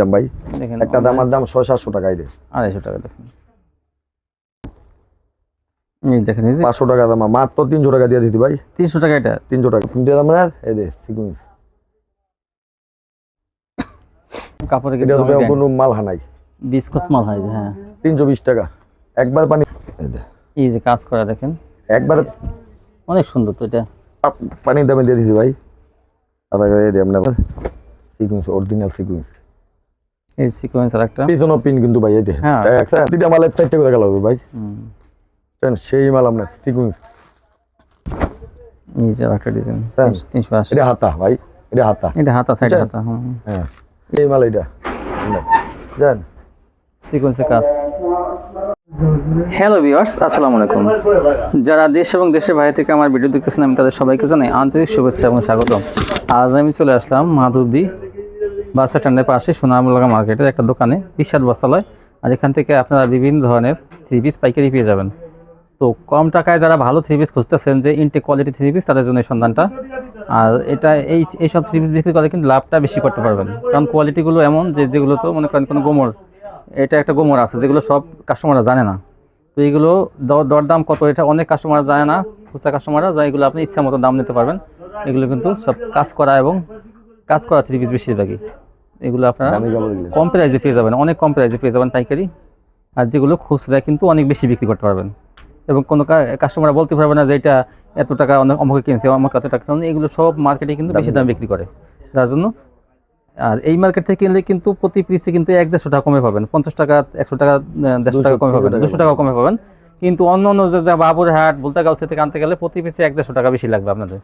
দাম ভাই দেখেন একটা দামের দাম ছয় সাতশো টাকাই দে। আড়াইশো টাকা দেখেন। এই দেখেন পাঁচশো টাকা দাম মাত্র তিনশো টাকা দিয়ে দিতি ভাই। তিনশো টাকা এটা? তিনশো টাকা। তিনটে দাম না এই দে সিকুইন্স কাপড়ে কোনো মাল হানাই বিস্কস মাল হয় যে হ্যাঁ। তিনশো বিশ টাকা। একবার পানি এই যে কাজ করা দেখেন। একবার অনেক সুন্দর তো এটা। পানির দামে দিয়ে দিছি ভাই। আধা করে এই দে আপনার সিকুইন্স অরিজিনাল সিকুইন্স এই সিকোয়েন্স আর একটা। পিছনও পিন কিন্তু ভাই এই দে হ্যাঁ। তিনটা মালের চারটে করে গেল ভাই। হুম। সেই মাল আপনার সিকুইন্স এই যে একটা ডিজাইন হ্যাঁ। তিনশো আশি। এটা হাতা ভাই এটা হাতা। এটা হাতা সাইড হাতা হ্যাঁ এই মাল এটা জান সিকোয়েন্সের কাজ। হ্যালো ভিউয়ার্স আসসালামু আলাইকুম। যারা দেশ এবং দেশের বাইরে থেকে আমার ভিডিও দেখতেছেন আমি তাদের সবাইকে জানাই আন্তরিক শুভেচ্ছা এবং স্বাগতম। আজ আমি চলে আসলাম মাধবদী বাস স্ট্যান্ডের পাশে সোনামুলাগা মার্কেটের একটা দোকানে বিশাল বস্তালয়। আর এখান থেকে আপনারা বিভিন্ন ধরনের থ্রি পিস পাইকারি পেয়ে যাবেন। তো কম টাকায় যারা ভালো থ্রি পিস খুঁজতেছেন যে ইনটেক কোয়ালিটি থ্রি পিস তাদের জন্য সন্ধানটা। আর এটা এই, এইসব থ্রি পিস বিক্রি করে কিন্তু লাভটা বেশি করতে পারবেন। কারণ কোয়ালিটিগুলো এমন যে যেগুলো তো মনে করেন কোনো গোমর, এটা একটা গোমর আছে, যেগুলো সব কাস্টমাররা জানে না। তো এইগুলো দর, দরদাম কত, এটা অনেক কাস্টমার জানে না, খুচরা কাস্টমাররা যা এগুলো আপনি ইচ্ছা মতো দাম নিতে পারবেন। এগুলো কিন্তু সব কাজ করা এবং কাজ করা থ্রি পিস বেশিরভাগই। এগুলো আপনারা কম প্রাইজে পেয়ে যাবেন অনেক কম প্রাইজে পেয়ে যাবেন পাইকারি। আর যেগুলো খুচরা কিন্তু অনেক বেশি বিক্রি করতে পারবেন। এবং কোনো কাস্টমার বলতে পারবে না যে এটা এত টাকা অনেক অমুকে কিনছে অমুক এত টাকা এগুলো সব মার্কেটে কিন্তু বেশি দাম বিক্রি করে। যার জন্য আর এই মার্কেট থেকে কিনলে কিন্তু প্রতি পিসে কিন্তু এক দেড়শো টাকা কমে পাবেন। পঞ্চাশ টাকা একশো টাকা দেড়শো টাকা কমে পাবেন। দুশো টাকা কমে পাবেন। কিন্তু অন্য অন্য যে যে বাবুরহাট বলতাগাঁও সে থেকে আনতে গেলে প্রতি পিসে এক দেড়শো টাকা বেশি লাগবে আপনাদের।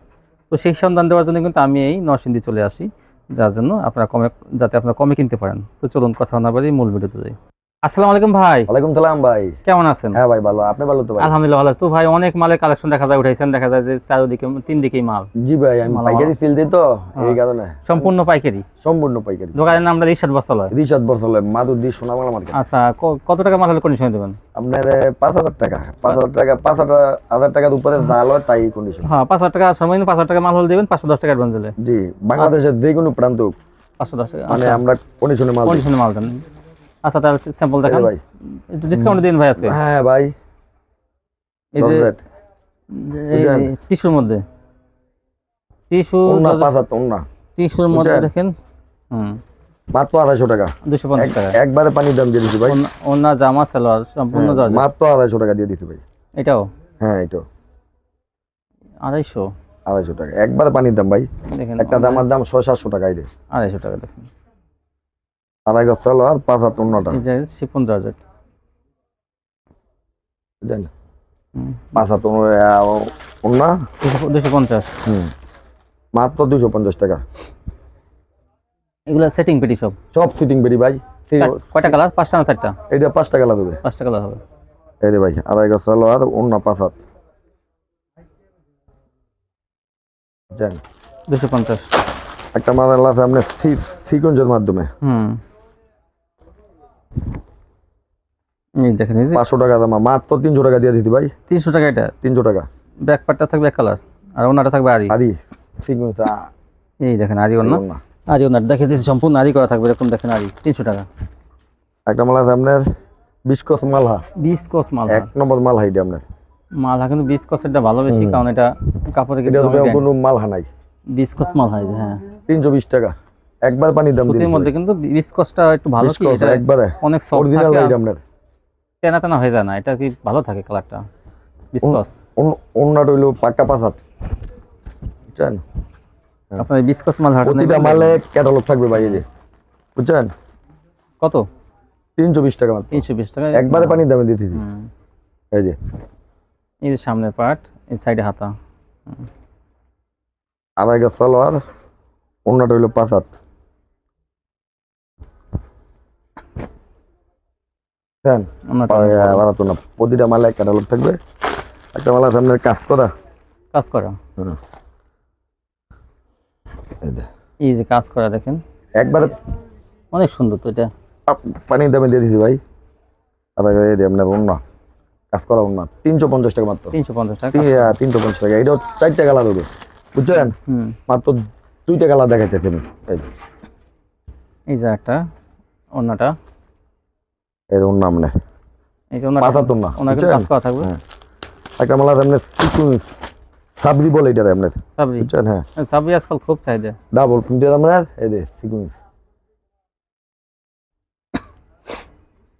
তো সেই সন্ধান দেওয়ার জন্য কিন্তু আমি এই নরসিংদী চলে আসি। যার জন্য আপনারা কমে যাতে আপনারা কমে কিনতে পারেন। তো চলুন কথা না বলেই মূল ভিডিওতে যাই। আসসালামু আলাইকুম ভাই। ওয়ালাইকুম সালাম ভাই। কেমন আছেন? হ্যাঁ ভাই ভালো। আপনি ভালো তো ভাই? আলহামদুলিল্লাহ ভালো আছি। তো ভাই অনেক মালের কালেকশন দেখা যায় উঠাইছেন। দেখা যায় যে চারিদিকে তিন দিকেই মাল। জি ভাই আমি পাইকারি সিল দিই তো হ্যাঁ। এই কারণে। সম্পূর্ণ পাইকারি? সম্পূর্ণ পাইকারি। দোকানের নামটা বস্তালয় সোনামালা মার্কেট আচ্ছা কত টাকা মাল হলে কন্ডিশন দেবেন? আপনার পাঁচ হাজার টাকা। পাঁচ হাজার টাকা পাঁচ হাজার টাকার উপরে জাল হয় তাই কন্ডিশন হ্যাঁ পাঁচ হাজার টাকা সর্বনিম্ন পাঁচ হাজার টাকা মাল হলে দেবেন পাঁচশো দশ টাকা অ্যাডভান্স দিলে। জি বাংলাদেশের যে কোনো প্রান্ত পাঁচশো দশ টাকা মানে আমরা কন্ডিশনে মাল কন্ডিশনে মাল দেন। আচ্ছা তাহলে স্যাম্পল দেখান। ভাই। একটু ডিসকাউন্ট দিন ভাই আজকে। হ্যাঁ ভাই। এই যে টিস্যুর মধ্যে। টিস্যু হাজার ওন্না টিস্যুর মধ্যে দেখেন। হুম। মাত্র আড়াইশো টাকা। দুশো পঞ্চাশ টাকা। একবারে পানির দাম দিয়ে দিচ্ছি ভাই। ওন্না জামা সালোয়ার সম্পূর্ণ হ্যাঁ, মাত্র আড়াইশো টাকা দিয়ে দিচ্ছি ভাই। এটাও? হ্যাঁ এটা আড়াইশো? আড়াইশো টাকা। একবারে পানির দাম ভাই। দেখেন একটা দামার দাম ছয় সাতশো টাকাই দেয় আড়াইশো টাকা দেখেন। আড়াই গজ চালো আর পাঁচ হাত অন্যটা শিপন জর্জেট জানি পাঁচ হাত অন্য দুশো- পঞ্চাশ। হুম। মাত্র দুশো পঞ্চাশ টাকা। এগুলো সেটিং পেটি সব। সব সিটিং বেরি ভাই। কয়টা কালার পাঁচটা না চারটা? এটা পাঁচ টাকা দেবে পাঁচটা কালার হবে। এই দে ভাই আড়াই গজ চালো আর অন্য পাঁচ হাত। জানি দুশো পঞ্চাশ। একটা মাদার আছে আপনার সিকোয়েন্সের মাধ্যমে। হুম এই দেখেন পাঁচশো টাকা দাম মাত্র তিনশো টাকা দিয়ে দিতি ভাই। তিনশো টাকা এটা? তিনশো টাকা। ব্যাক পার্টটা থাকবে এক কালার আর ওনাটা থাকবে আরি। আদি সিকোয়েন্স এই দেখেন আরি ওনা আরি ওনার দেখে দিয়েছি সম্পূর্ণ আরি করা থাকবে এরকম দেখেন আরি তিনশো টাকা। একটা মাল আপনার বিস্কস কস মাল এক নম্বর মাল হাইডি আপনার। মালহা কিন্তু বিশ কসেরটা ভালো বেশি কারণ এটা কাপড়ে এটা কোনো মালহা নাই। মাল হয় যে, হ্যাঁ। তিনশো বিশ টাকা। একবার পানির দাম সুতির মধ্যে কিন্তু একটু ভালো কি? এটা একবারে অনেক সফট থাকে আপনার? টেনা টেনা হয়ে যায় না এটা কি ভালো থাকে কালারটা বিস্কস অন্যটা হইল পাক্কা পাঁচ হাত বুঝছেন? আপনার বিস্কস মাল হাট প্রতিটা মালে ক্যাটালগ থাকবে যে। বুঝছেন? কত? তিনশো বিশ টাকা মাত্র। তিনশো বিশ টাকা। একবারে পানির দামে দিয়ে হুম। এই যে। এই যে সামনের পার্ট এই সাইডে হাতা। আড়াই গাছ চালো আর অন্যটা হইল পাঁচ হাত। না প্রতিটা মালে ক্যাটালগ থাকবে। একটা মালা আপনার কাজ করা। কাজ করা। এই যে। কাজ করা দেখেন। একবারে অনেক সুন্দর তো এটা। পানির দামে দিয়ে দিছি ভাই। আধা করে দিয়ে আপনার অন্য। কাজ করা অন্য। তিনশো পঞ্চাশ টাকা মাত্র। তিনশো পঞ্চাশ টাকা হ্যাঁ, তিনশো পঞ্চাশ টাকা। এটাও চারটে কালার হবে। বুঝছেন? মাত্র দুইটা কালার দেখাইতেছি আমি এই যে। একটা ওনাটা এই যে অন্য আপনার এই যে ওনাটা পাতার তো না ওনাকে কাজ করা থাকবে। হ্যাঁ। একটা মালা আপনার সিকুয়েন্স সাবরি বলে এটা আপনার সাবরি? বুঝছেন? হ্যাঁ। সাবরি আজকাল খুব চাহিদা। ডাবল প্রিন্টের আপনার এই যে সিকুয়েন্স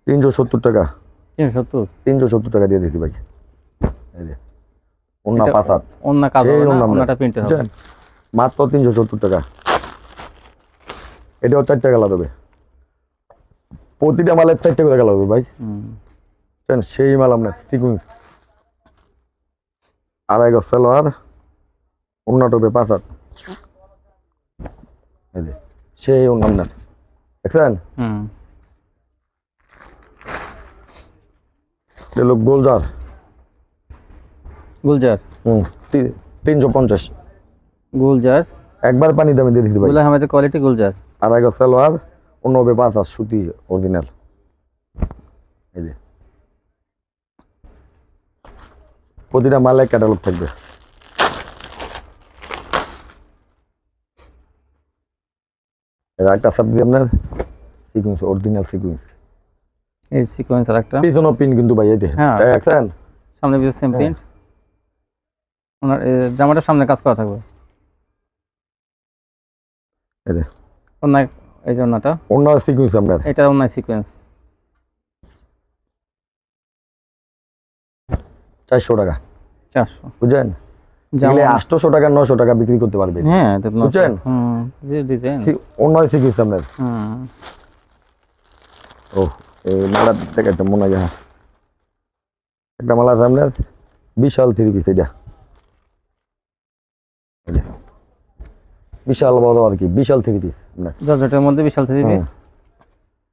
তিনশো সত্তর টাকা। তিনশো সত্তর? তিনশো সত্তর টাকা দিয়ে দিছি ভাই। এই যে অন্য এটা- পাতাত অন্য কাজ সেই হবে না ওন্না ওনাটা প্রিন্টে হবে। মাত্র তিনশো সত্তর টাকা। এটাও চারটে গেলা দেবে। প্রতিটা মালের চারটে করে গেলা হবে ভাই। সেই মাল আপনার সিকুয়েন্স আড়াই গজ সালোয়ার অন্য টোপে পাঁচ হাত। সেই অন্য আপনার দেখছেন? লোক গোলজার। গুলজার? হুম তিনশো পঞ্চাশ। গুলজার? একবার পানি দামে দিয়ে গুলা আমাদের কোয়ালিটি গুলজার। আড়াই গজ সালোয়ার হবে পাঁচ হাত সুতি অরিজিনাল এই যে। প্রতিটা মালে ক্যাটালগ থাকবে। একটা সাবজি আপনার সিকুয়েন্স অরিজিনাল সিকুয়েন্স এই সিকোয়েন্স আর একটা। পিছনও পিন কিন্তু ভাই এই হ্যাঁ। দেখছেন? সামনে পিছনে সেম। প্রিন্ট ওনার জামাটার সামনে কাজ করা থাকবে। এই যে। অন্য এই ওনাটা। অন্য সিকুয়েন্স আপনার এটা অন্য সিকোয়েন্স চারশো টাকা। চারশো। আটশোশো টাকা নশো টাকা বিক্রি করতে পারবে। হ্যাঁ। বুঝছেন? অন্য সিকুয়েন্স আপনার ও এই মালা দেখাতে মনে হয় হ্যাঁ। একটা মালা আছে আপনার বিশাল থ্রি পিস এটা এই যে। বিশাল বড় আর কি বিশাল থ্রি পিস জর্জেটের মধ্যে বিশাল থ্রি পিস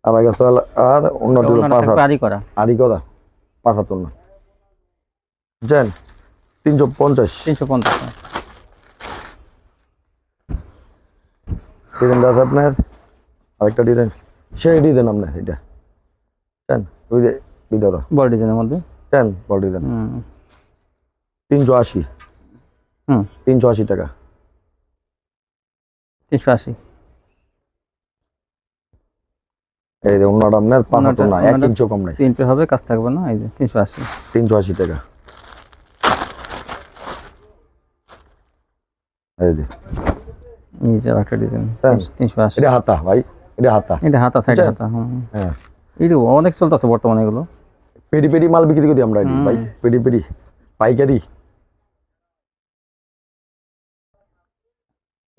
আর আগে তো আর অন্য দুটো পাঁচ আরি করা। আদি কথা পাঁচ হাত অন্য। বুঝছেন তিনশো পঞ্চাশ। তিনশো পঞ্চাশ। ডিজাইনটা আছে আপনার? আরেকটা ডিজাইন। সেই ডিজাইন আপনার এটা। বুঝছেন ওই যে ভিডিওটা বড় ডিজাইনের মধ্যে? বুঝছেন বড় ডিজাইন। হুম। তিনশো আশি। হুম। তিনশো আশি টাকা। তিনশো আশি। এই যে অন্যটা আপনার অন্যটা- না এক ইঞ্চও কম নাই। তিনটে হবে কাজ থাকবে না এই যে তিনশো আশি। তিনশো আশি টাকা। এই যে। এই যে একটা ডিজাইন তিনশো আশি। এটা হাতা ভাই এটা হাতা। এটা হাতা সাইডে হাতা হ্যাঁ। এটা অনেক চলতেছে বর্তমানে এগুলো। পেডি পেডি মাল বিক্রি করি আমরা ভাই পেডি পেডি পাইকারি।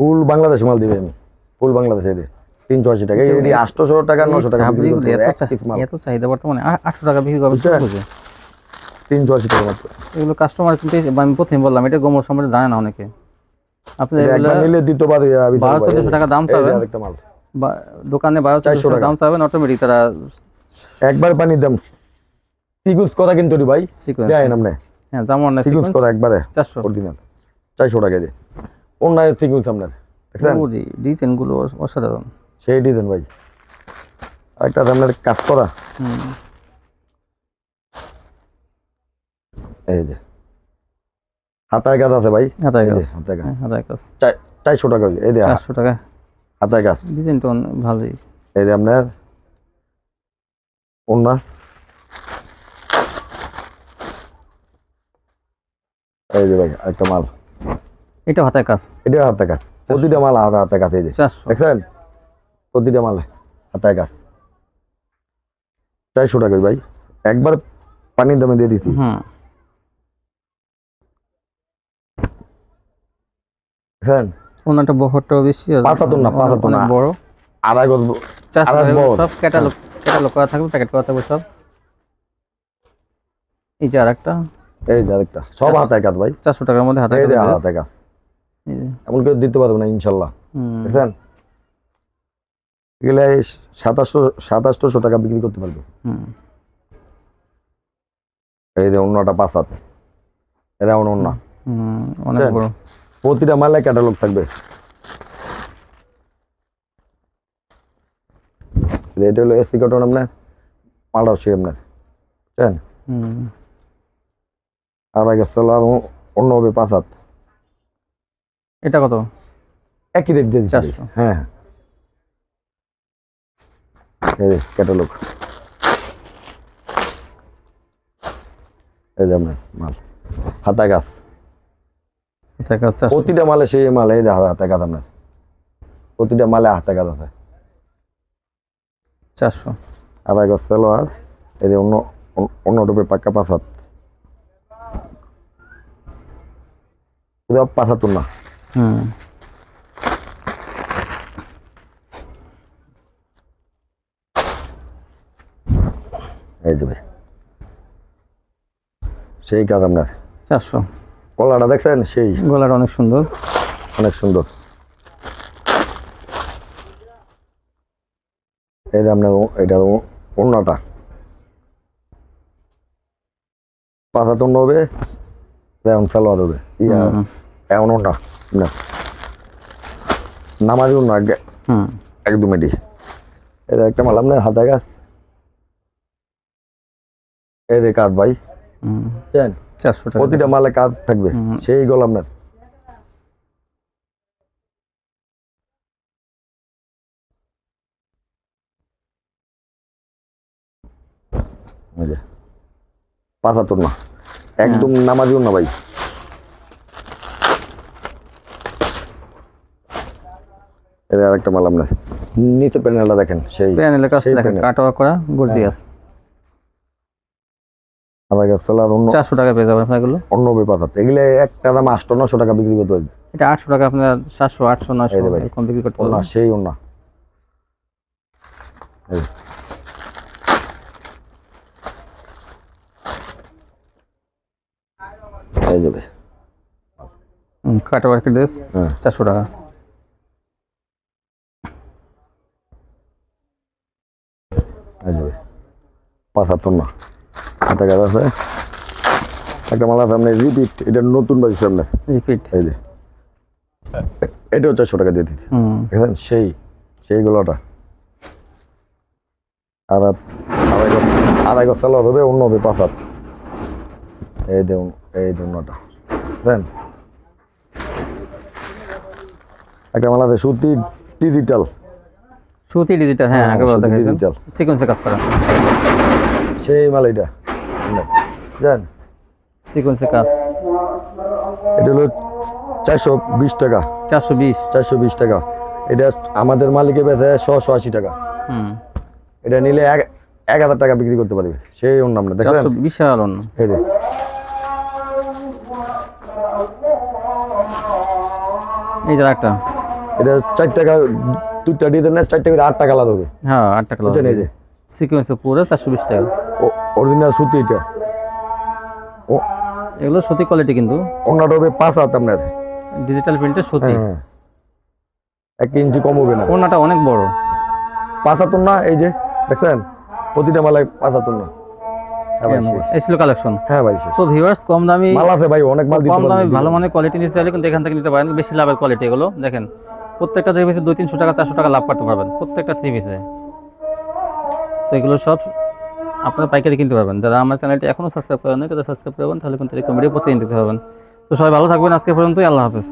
ফুল বাংলাদেশ মাল দিবে আমি ফুল বাংলাদেশে দিই তিনশো আশি টাকা। আটশোশো টাকা নশো টাকা এত চাহিদা বর্তমানে। আটশো টাকা বিক্রি করবে তিনশো আশি টাকা মাত্র। এগুলো কাস্টমার কিন্তু আমি প্রথমে বললাম এটা গোমর সম্পর্কে জানে না অনেকে। আপনি এটা এগুলো নিলে দিতে পারি বারো চোদ্দশো টাকা দাম চাবেন। বা- দোকানে বারো চারশো চোদ্দশো টাকা। দাম চাবেন অটোমেটিক তারা একবার পানি দাম কিন্তু ভাই। সিকোয়েন্স দেয় নামনে হ্যাঁ যেমন না সিকোয়েন্স একবারে। চারশো। অরিজিনাল চারশো টাকা দিয়ে। অন্যায় সিকুন্স আপনার। দেখছেন? ডিজাইনগুলো অসাধারণ। সেই ডিজাইন ভাই। আছে আপনার কাজ করা। এই যে। হাতায় কাজ আছে ভাই। হাতায় কাজ। হাতায় কাজ। হ্যাঁ হাতায় কাজ। চারশো টাকা এই যে চারশো টাকা। হাতায় কাজ। ডিজাইনটা ভালোই এই যে আপনার অন্য এই যে ভাই আরেকটা মাল। এটা হাতায় কাজ। এটা হাতে কাজ। প্রতিটা মাল হাতে হাতে কাজ এই যে। দেখছেন? প্রতিটা মাল হাতায় কাজ। চারশো টাকা ভাই। একবার পানির দামে দিয়ে হুম। দেখছেন? ওনাটা বহরটাও বেশি পাতাতো না, পাতাতো না। বড়। আড়াই গজ। সব ক্যাটালগ ক্যাটালগ করা থাকবে প্যাকেট করা থাকবে সব। এই যে আরেকটা। এই যে আরেকটা। সব হাতায় কাজ ভাই। চারশো টাকার মধ্যে যে কাজ। এমন কেউ দিতে পারবে না ইনশাল্লাহ। হুম। দেখছেন? এগুলো সাতাশশো সাতাশশো টাকা বিক্রি করতে পারবে। হুম। এই যে অন্যটা পাঁচ হাত। এটা অন্য অন্য। অনেক বড়। প্রতিটা মালে ক্যাটালগ থাকবে। এটা হলো এসি কটন আপনার। মালটাও আপনার। বুঝছেন হুম। আর আগে চলো অন্য হবে পাঁচ হাত। এটা কত? একই রেট দিয়ে চারশো। হ্যাঁ। ক্যাটালগ এই যে আপনার মাল হাতা গাছ। কাজ চারশো। প্রতিটা মালে সেই মাল এই যে হাতে গাছ আপনার। প্রতিটা মালে হাতে গাছ আছে। চারশো। আধা গাছ সালোয়ার এই যে অন্য অন্য- টুপে পাক্কা পাসাত পাসাতুন না। হুম। এই ভাই। সেই কাজ আপনার। চারশো। কলাটা দেখছেন? সেই। গলাটা অনেক সুন্দর। অনেক সুন্দর। এই আপনার ও- এটা অন্যটা পাঁচা তন্ন হবে এমন সালোয়ার হবে। ইয়া হুম, এমন না। না নামাজি না হুম একদম এটি একটা মাল আপনার হাতে গাছ এই ভাই। জানেন চারশো টাকা। প্রতিটা মালে কাজ থাকবে সেই গল আপনার এই যে, পাঁচাত্তর না। একদম নামাজিও না ভাই। এটা আরেকটা মাল আপনার নিচে প্যানেলটা দেখেন সেই প্যানেলের কাজটা দেখেন। কাটোয়া করা গর্জিয়াস গাছ চলার অন্য চারশো টাকা পেয়ে যাবেন আপনার অন্য পাঁচাত্তর এগুলো একটা দাম আটশো নশো টাকা বিক্রি করতে পারবে। এটা আটশো টাকা আপনার সাতশো আটশো ভাই। এরকম বিক্রি করতে পারবেন। সেই অন্য। এই যাবে কাটা ড্রেস হ্যাঁ। চারশো টাকা এই যাবে পাঁচাত্তর না। হাতে কাজ আছে। একটা মালা সামনে রিপিট এটা নতুন বাজি সামনে রিপিট এই যে। এটাও চারশো টাকা দিয়ে দিচ্ছি দেখেন সেই সেইগুলোটা আর আর- আড়াই আড়াই গজ চালা হবে অন্য হবে পাঁচ হাত। এই দেখুন এই অন্যটা দেন একটা মালা আছে সুতি ডিজিটাল। সুতি ডিজিটাল হ্যাঁ হ্যাঁ, আগে বলা সুতি দেখাইছেন। digital। সিকোয়েন্সে কাজ করা সেই মাল এটা জান। সিকোয়েন্সে কাজ। এটা হলো চারশো বিশ টাকা। চারশো বিশ। চারশো বিশ টাকা। এটা আমাদের মালিকে বেঁধে ছশো আশি টাকা। হুম। এটা নিলে এক এক হাজার টাকা বিক্রি করতে পারবে। সেই অন্য আমরা চারশো বিশাল অন্য। এই যে। এই যে একটা এটা চার টাকা দুটা দিয়ে দেন না চার টাকা আট টাকা আলাদা হবে। হ্যাঁ আট টাকা বুঝছেন এই যে? সিকোয়েন্সে পুরো চারশো বিশ টাকা। অরিজিনাল সুতি এটা। ও এগুলো সুতি কোয়ালিটি কিন্তু। হবে পাঁচ হাত আপনার। ডিজিটাল প্রিন্টের সুতি। হ্যাঁ এক ইঞ্চি কম হবে না। ওনাটা অনেক বড়। পাঁচ হাতুন না এই যে দেখছেন? প্রতিটা মালায় পাঁচ হাতুন না হ্যাঁ। এই ছিল কালেকশন হ্যাঁ ভাই। তো ভিউয়ার্স কম দামি মাল আছে ভাই অনেক মাল দিতে কম দামে ভালো মানের কোয়ালিটি নিতে চাইলে কিন্তু এখান থেকে নিতে পারেন। বেশি লাভের কোয়ালিটি এগুলো দেখেন। প্রত্যেকটা থ্রি পিসে দুই, তিনশো টাকা, চারশো টাকা লাভ করতে পারবেন। প্রত্যেকটা থ্রি পিসে তো এগুলো সব আপনারা পাইকারি কিনতে পারবেন। যারা আমার চ্যানেলটি এখনও সাবস্ক্রাইব করেন তাদের সাবস্ক্রাইব করবেন তাহলে কিন্তু এরকম ভিডিও প্রতিদিন দিতে পারবেন তো সবাই ভালো থাকবেন। আজকে পর্যন্তই আল্লাহ হাফেজ।